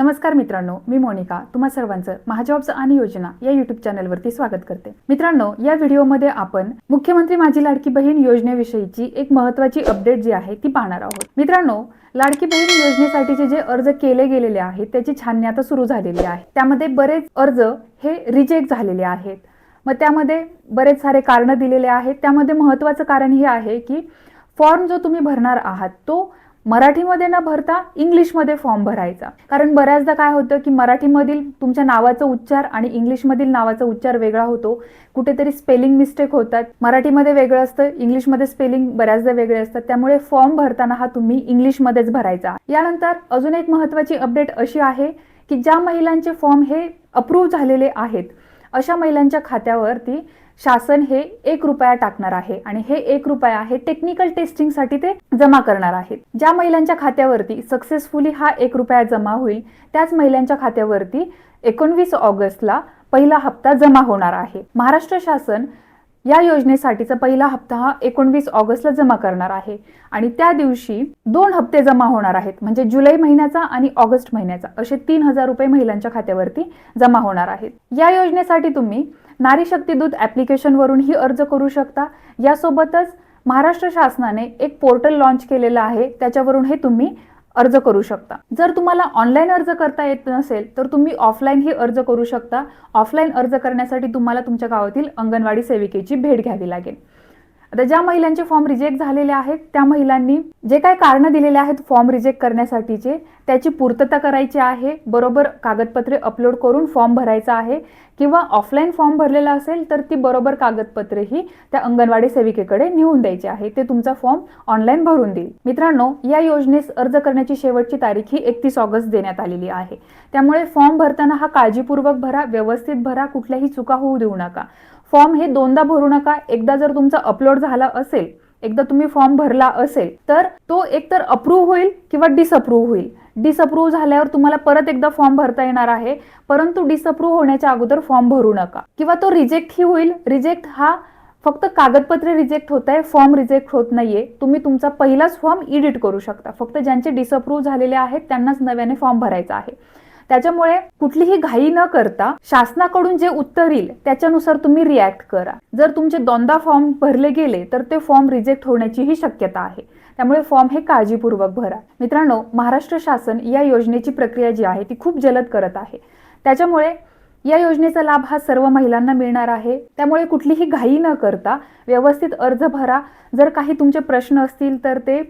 नमस्कार मित्रांनो मी मोनिका. तुम्हा सर्वांचं महाजॉब्स आणि योजना या युट्यूब चॅनलवरती स्वागत करते. मित्रांनो या व्हिडिओमध्ये आपण मुख्यमंत्री माझी लाडकी बहीण योजनेविषयीची एक महत्वाची अपडेट जी आहे ती पाहणार आहोत. मित्रांनो लाडकी बहीण योजनेसाठीचे जे अर्ज केले गेलेले आहेत त्याची छाननी आता सुरू झालेली आहे. त्यामध्ये बरेच अर्ज हे रिजेक्ट झालेले आहेत. मग त्यामध्ये बरेच सारे कारणं दिलेले आहेत. त्यामध्ये महत्वाचं कारण हे आहे की फॉर्म जो तुम्ही भरणार आहात तो मराठीमध्ये न भरता इंग्लिशमध्ये फॉर्म भरायचा. कारण बऱ्याचदा काय होतं की मराठीमधील तुमच्या नावाचा उच्चार आणि इंग्लिशमधील नावाचा उच्चार वेगळा होतो. कुठेतरी स्पेलिंग मिस्टेक होतात. मराठीमध्ये वेगळं असतं इंग्लिशमध्ये स्पेलिंग बऱ्याचदा वेगळे असतात. त्यामुळे फॉर्म भरताना हा तुम्ही इंग्लिशमध्येच भरायचा. यानंतर अजून एक महत्त्वाची अपडेट अशी आहे की ज्या महिलांचे फॉर्म हे अप्रूव्ह झालेले आहेत अशा महिलांच्या खात्यावरती शासन हे एक रुपया टाकणार आहे आणि हे एक रुपया हे टेक्निकल टेस्टिंगसाठी ते जमा करणार आहेत. ज्या महिलांच्या खात्यावरती सक्सेसफुली हा एक रुपया जमा होईल त्याच महिलांच्या खात्यावरती एकोणवीस ऑगस्टला पहिला हप्ता जमा होणार आहे. महाराष्ट्र शासन या योजनेसाठीचा पहिला हप्ता हा एकोणवीस ऑगस्टला जमा करणार आहे. आणि त्या दिवशी दोन हप्ते जमा होणार आहेत. म्हणजे जुलै महिन्याचा आणि ऑगस्ट महिन्याचा. असे तीन हजार रुपये महिलांच्या खात्यावरती जमा होणार आहेत. या योजनेसाठी तुम्ही नारी शक्ती दूत ॲप्लिकेशनवरूनही अर्ज करू शकता. यासोबतच महाराष्ट्र शासनाने एक पोर्टल लॉन्च केलेलं आहे. त्याच्यावरून हे तुम्ही अर्ज करू शकता. जर तुम्हाला ऑनलाईन अर्ज करता येत नसेल तर तुम्ही ऑफलाईनही अर्ज करू शकता. ऑफलाईन अर्ज करण्यासाठी तुम्हाला तुमच्या गावातील अंगणवाडी सेविकेची भेट घ्यावी लागेल. आता ज्या महिलांचे फॉर्म रिजेक्ट झालेले आहेत त्या महिलांनी जे काही कारणं दिलेले आहेत फॉर्म रिजेक्ट करण्यासाठीचे त्याची पूर्तता करायची आहे बरोबर कागदपत्रे अपलोड करून फॉर्म भरायचा आहे किंवा ऑफलाईन फॉर्म भरलेला असेल तर ती बरोबर कागदपत्रेही त्या अंगणवाडी सेविकेकडे नेऊन द्यायची आहे. ते तुमचा फॉर्म ऑनलाईन भरून देईल. मित्रांनो या योजनेस अर्ज करण्याची शेवटची तारीख ही एकतीस ऑगस्ट देण्यात आलेली आहे. त्यामुळे फॉर्म भरताना हा काळजीपूर्वक भरा व्यवस्थित भरा कुठल्याही चुका होऊ देऊ नका. फॉर्म हे दोनदा भरू नका. एकदा जर तुमचा अपलोड झाला असेल एकदा तुम्ही फॉर्म भरला असेल तर तो एकतर अप्रूव्ह होईल किंवा डिसअप्रूव्ह होईल. डिसअप्रूव्ह झाल्यावर तुम्हाला परत एकदा फॉर्म भरता येणार आहे परंतु डिसअप्रूव्ह होण्याच्या अगोदर फॉर्म भरू नका. किंवा तो रिजेक्ट ही होईल. रिजेक्ट हा फक्त कागदपत्रे रिजेक्ट होत आहे फॉर्म रिजेक्ट होत नाहीये. तुम्ही तुमचा पहिलाच फॉर्म एडिट करू शकता. फक्त ज्यांचे डिसअप्रूव्ह झालेले आहेत त्यांनाच नव्याने फॉर्म भरायचा आहे. त्याच्यामुळे कुठलीही घाई न करता शासनाकडून जे उत्तर येईल त्याच्यानुसार तुम्ही रिॲक्ट करा. जर तुमचे दोनदा फॉर्म भरले गेले तर ते फॉर्म रिजेक्ट होण्याचीही शक्यता आहे. त्यामुळे फॉर्म हे काळजीपूर्वक भरा. मित्रांनो महाराष्ट्र शासन या योजनेची प्रक्रिया जी आहे ती खूप जलद करत आहे. त्याच्यामुळे या योजनेचा लाभ हा सर्व महिलांना मिळणार आहे. त्यामुळे कुठलीही घाई न करता व्यवस्थित अर्ज भरा. जर काही तुमचे प्रश्न असतील तर ते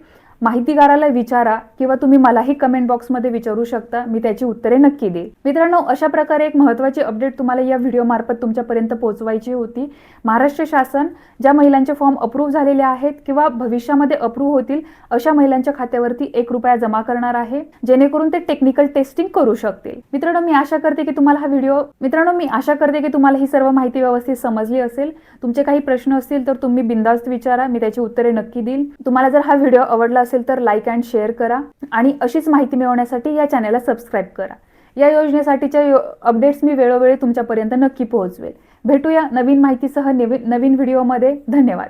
माहितीगाराला विचारा किंवा तुम्ही मलाही कमेंट बॉक्समध्ये विचारू शकता. मी त्याची उत्तरे नक्की देईल मित्रांनो अशा प्रकारे एक महत्त्वाची अपडेट तुम्हाला या व्हिडिओमार्फत तुमच्यापर्यंत पोहोचवायची होती. महाराष्ट्र शासन ज्या महिलांचे फॉर्म अप्रूव्ह झालेले आहेत किंवा भविष्यामध्ये अप्रूव्ह होतील अशा महिलांच्या खात्यावरती एक रुपया जमा करणार आहे जेणेकरून ते टेक्निकल टेस्टिंग करू शकतील. मित्रांनो मी आशा करते की तुम्हाला हा व्हिडिओ मित्रांनो मी आशा करते की तुम्हाला ही सर्व माहिती व्यवस्थित समजली असेल. तुमचे काही प्रश्न असतील तर तुम्ही बिंदास्त विचारा मी त्याची उत्तरे नक्की देईल तुम्हाला जर हा व्हिडिओ आवडला असेल तर लाईक अँड शेअर करा आणि अशीच माहिती मिळवण्यासाठी या चॅनलला सबस्क्राईब करा. या योजनेसाठीच्या यो अपडेट्स मी वेळोवेळी तुमच्यापर्यंत नक्की पोहोचवेल. भेटूया नवीन माहितीसह नवीन नवीन व्हिडिओमध्ये धन्यवाद.